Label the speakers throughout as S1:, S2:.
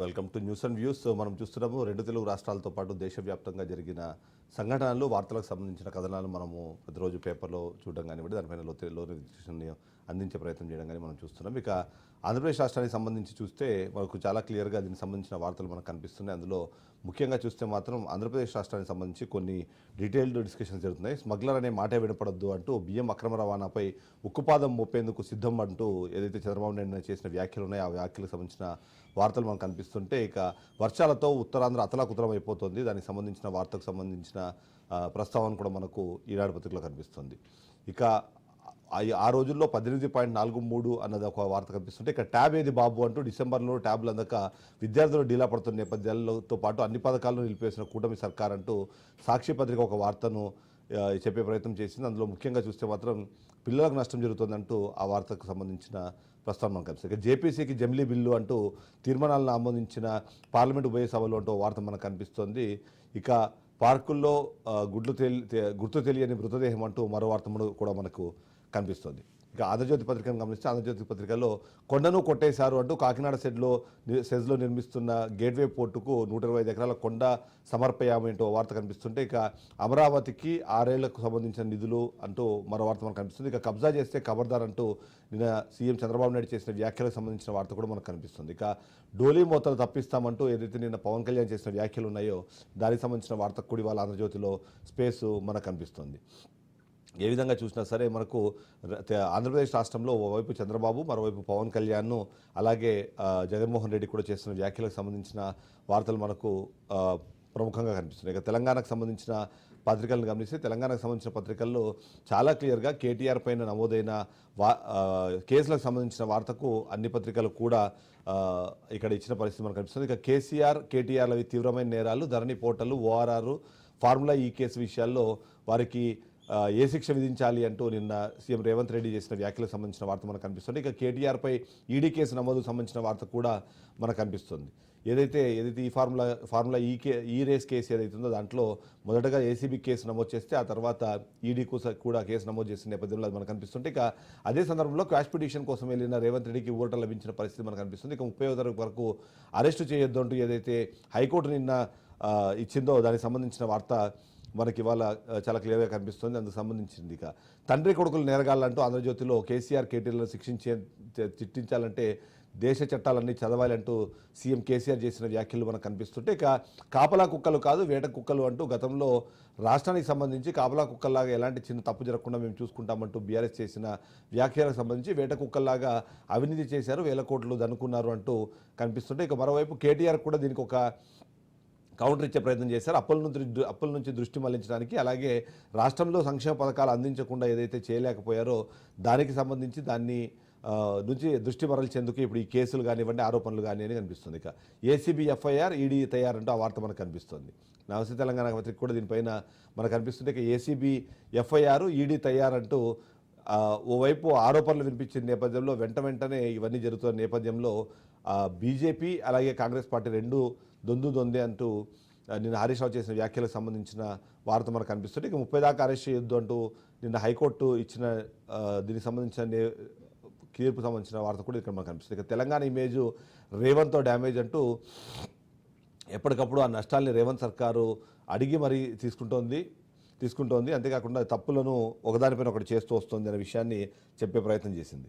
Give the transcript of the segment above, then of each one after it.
S1: Welcome to news and views. మనం చూస్తున్నాము రెండు తెలుగు రాష్ట్రాలతో పాటు దేశవ్యాప్తంగా జరిగిన సంఘటనలు వార్తలకు సంబంధించిన కథనాలు మనము ప్రతిరోజు పేపర్లో చూడడం కానివ్వండి దానిపైన లోతులోని విశ్లేషణని అందించే ప్రయత్నం చేయడం కానీ మనం చూస్తున్నాం. ఇక ఆంధ్రప్రదేశ్ రాష్ట్రానికి సంబంధించి చూస్తే మనకు చాలా క్లియర్గా దీనికి సంబంధించిన వార్తలు మనకు కనిపిస్తున్నాయి. అందులో ముఖ్యంగా చూస్తే మాత్రం ఆంధ్రప్రదేశ్ రాష్ట్రానికి సంబంధించి కొన్ని డీటెయిల్డ్ డిస్కషన్స్ జరుగుతున్నాయి. స్మగ్లర్ అనే మాటే వినపడద్దు అంటూ బియ్యం అక్రమ రవాణాపై ఉక్కుపాదం మోపేందుకు సిద్ధం అంటూ ఏదైతే చంద్రబాబు నాయుడు చేసిన వ్యాఖ్యలు ఉన్నాయో ఆ వ్యాఖ్యలకు సంబంధించిన వార్తలు మనకు కనిపిస్తుంటే ఇక వర్షాలతో ఉత్తరాంధ్ర అతలాకుతలం అయిపోతుంది. దానికి సంబంధించిన వార్తకు సంబంధించిన ఆ, ప్రస్తావన కూడా మనకు ఈనాడు పత్రికలో కనిపిస్తుంది. ఇక ఆ- రోజుల్లో పద్దెనిమిది పాయింట్ నాలుగు మూడు అన్నది ఒక వార్త కనిపిస్తుంటే ఇక ట్యాబ్ ఏది బాబు అంటూ డిసెంబర్లో ట్యాబ్లు అందక విద్యార్థులు డీలా పడుతున్న నేపథ్యాలతో పాటు అన్ని పథకాలను నిలిపేసిన కూటమి సర్కార్ అంటూ సాక్షి పత్రిక ఒక వార్తను చెప్పే ప్రయత్నం చేసింది. అందులో ముఖ్యంగా చూస్తే మాత్రం పిల్లలకు నష్టం జరుగుతుందంటూ ఆ వార్తకు సంబంధించిన ప్రస్తావన మనకు కనిపిస్తుంది ఇక జేపీసీకి జమిలీ బిల్లు అంటూ తీర్మానాలను ఆమోదించిన పార్లమెంట్ ఉభయ సభలు అంటూ వార్త మనకు కనిపిస్తోంది. ఇక పార్కుల్లో గుడ్లు తెలి గుర్తు తెలియని మృతదేహం అంటూ మరో వార్త కూడా మనకు కనిపిస్తుంది. ఇక ఆంధ్రజ్యోతి పత్రికను గమనిస్తే ఆంధ్రజ్యోతి పత్రికలో కొండను కొట్టేశారు అంటూ కాకినాడ సెడ్లో సెజ్లో నిర్మిస్తున్న గేట్వే పోర్టుకు నూట ఇరవై ఐదు ఎకరాల కొండ సమర్పయామేంటో వార్త కనిపిస్తుంటే ఇక అమరావతికి ఆరేళ్ళకు సంబంధించిన నిధులు అంటూ మరో వార్త మనకు కనిపిస్తుంది. ఇక కబ్జా చేస్తే ఖబర్దార్ అంటూ నిన్న సీఎం చంద్రబాబు నాయుడు చేసిన వ్యాఖ్యలకు సంబంధించిన వార్త కూడా మనకు కనిపిస్తుంది. ఇక డోలీ మూతలు తప్పిస్తామంటూ ఏదైతే నిన్న పవన్ కళ్యాణ్ చేసిన వ్యాఖ్యలు ఉన్నాయో దానికి సంబంధించిన వార్త కూడా ఇవాళ ఆంధ్రజ్యోతిలో స్పేస్ మనకు కనిపిస్తుంది. ఏ విధంగా చూసినా సరే మనకు ఆంధ్రప్రదేశ్ రాష్ట్రంలో ఓవైపు చంద్రబాబు మరోవైపు పవన్ కళ్యాణ్ను అలాగే జగన్మోహన్ రెడ్డి కూడా చేస్తున్న వ్యాఖ్యలకు సంబంధించిన వార్తలు మనకు ప్రముఖంగా కనిపిస్తున్నాయి. ఇక తెలంగాణకు సంబంధించిన పత్రికలను గమనిస్తే తెలంగాణకు సంబంధించిన పత్రికల్లో చాలా క్లియర్గా కేటీఆర్ పైన నమోదైన వా కేసులకు సంబంధించిన వార్తకు అన్ని పత్రికలు కూడా ఇక్కడ ఇచ్చిన పరిస్థితి మనకు కనిపిస్తుంది. ఇక కేసీఆర్ కేటీఆర్లవి తీవ్రమైన నేరాలు ధరణి పోర్టల్ ఓఆర్ఆర్ ఫార్ములా ఈ కేసు విషయాల్లో వారికి ఏ శిక్ష విధించాలి అంటూ నిన్న సీఎం రేవంత్ రెడ్డి చేసిన వ్యాఖ్యలకు సంబంధించిన వార్త మనకు కనిపిస్తుంది. ఇక కేటీఆర్పై ఈడీ కేసు నమోదుకు సంబంధించిన వార్త కూడా మనకు కనిపిస్తుంది. ఏదైతే ఏదైతే ఈ ఫార్ములా ఫార్ములా ఈ కే ఈ రేస్ కేసు ఏదైతే ఉందో దాంట్లో మొదటగా ఏసీబీ కేసు నమోదు చేస్తే ఆ తర్వాత ఈడీ కూడా కేసు నమోదు చేసిన నేపథ్యంలో అది మనకు కనిపిస్తుంటే ఇక అదే సందర్భంలో క్వాష్ పిటిషన్ కోసం వెళ్ళిన రేవంత్ రెడ్డికి ఊరట లభించిన పరిస్థితి మనకు కనిపిస్తుంది. ఇక ముప్పై తారీఖు వరకు అరెస్టు చేయొద్దు అంటూ ఏదైతే హైకోర్టు నిన్న ఇచ్చిందో దానికి సంబంధించిన వార్త మనకి ఇవాళ చాలా క్లియర్గా కనిపిస్తుంది. అందుకు సంబంధించింది ఇక. తండ్రి కొడుకులు నేరగాళ్ళంటూ ఆంధ్రజ్యోతిలో కేసీఆర్ కేటీలను శిక్షించే చిట్టించాలంటే దేశ చట్టాలన్నీ చదవాలంటూ సీఎం కేసీఆర్ చేసిన వ్యాఖ్యలు మనకు కనిపిస్తుంటే ఇక కాపలా కుక్కలు కాదు వేట కుక్కలు అంటూ గతంలో రాష్ట్రానికి సంబంధించి కాపలా కుక్కల్లాగా ఎలాంటి చిన్న తప్పు జరగకుండా మేము చూసుకుంటామంటూ బీఆర్ఎస్ చేసిన వ్యాఖ్యలకు సంబంధించి వేట కుక్కల్లాగా అవినీతి చేశారు వేల కోట్లు దనుకున్నారు అంటూ కనిపిస్తుంటే ఇక మరోవైపు కేటీఆర్ కూడా దీనికి ఒక కౌంటర్ ఇచ్చే ప్రయత్నం చేశారు. అప్పుల నుంచి అప్పుల నుంచి దృష్టి మళ్ళించడానికి అలాగే రాష్ట్రంలో సంక్షేమ పథకాలు అందించకుండా ఏదైతే చేయలేకపోయారో దానికి సంబంధించి దాన్ని నుంచి దృష్టి మరల్చేందుకు ఇప్పుడు ఈ కేసులు కానివ్వండి ఆరోపణలు కానీ అని కనిపిస్తుంది. ఇక ఏసీబీ ఎఫ్ఐఆర్ ఈడీ తయారంటూ ఆ వార్త మనకు కనిపిస్తుంది. నవసి తెలంగాణ పత్రిక కూడా దీనిపైన మనకు కనిపిస్తుంది. ఇక ఏసీబీ ఎఫ్ఐఆర్ ఈడీ తయారంటూ అంటూ ఓవైపు ఆరోపణలు వినిపించిన నేపథ్యంలో వెంట వెంటనే ఇవన్నీ జరుగుతున్న నేపథ్యంలో బీజేపీ అలాగే కాంగ్రెస్ పార్టీ రెండు దొందు దొందే అంటూ నిన్న హరీష్ రావు చేసిన వ్యాఖ్యలకు సంబంధించిన వార్త మనకు కనిపిస్తుంది ఇక ముప్పై దాకా అరెస్ట్ చేయొద్దు అంటూ నిన్న హైకోర్టు ఇచ్చిన దీనికి సంబంధించిన తీర్పు సంబంధించిన వార్త కూడా ఇక్కడ మనకు కనిపిస్తుంది. ఇక తెలంగాణ ఇమేజ్ రేవంత్తో డ్యామేజ్ అంటూ ఎప్పటికప్పుడు ఆ నష్టాల్ని రేవంత్ సర్కారు అడిగి మరీ తీసుకుంటోంది. తీసుకుంటోంది. అంతేకాకుండా తప్పులను ఒకదానిపైన ఒకటి చేస్తూ వస్తుంది అనే విషయాన్ని చెప్పే ప్రయత్నం చేసింది.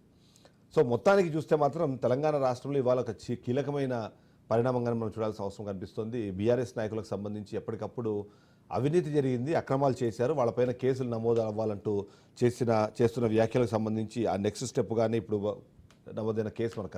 S1: సో మొత్తానికి చూస్తే మాత్రం తెలంగాణ రాష్ట్రంలో ఇవాళ ఒక కీలకమైన పరిణామంగా మనం చూడాల్సిన అవసరం కనిపిస్తుంది. బీఆర్ఎస్ నాయకులకు సంబంధించి ఎప్పటికప్పుడు అవినీతి జరిగింది అక్రమాలు చేశారు. వాళ్ళపైన కేసులు నమోదు అవ్వాలంటూ చేసిన చేస్తున్న వ్యాఖ్యలకు సంబంధించి ఆ నెక్స్ట్ స్టెప్ కానీ ఇప్పుడు నమోదైన కేసు మనకు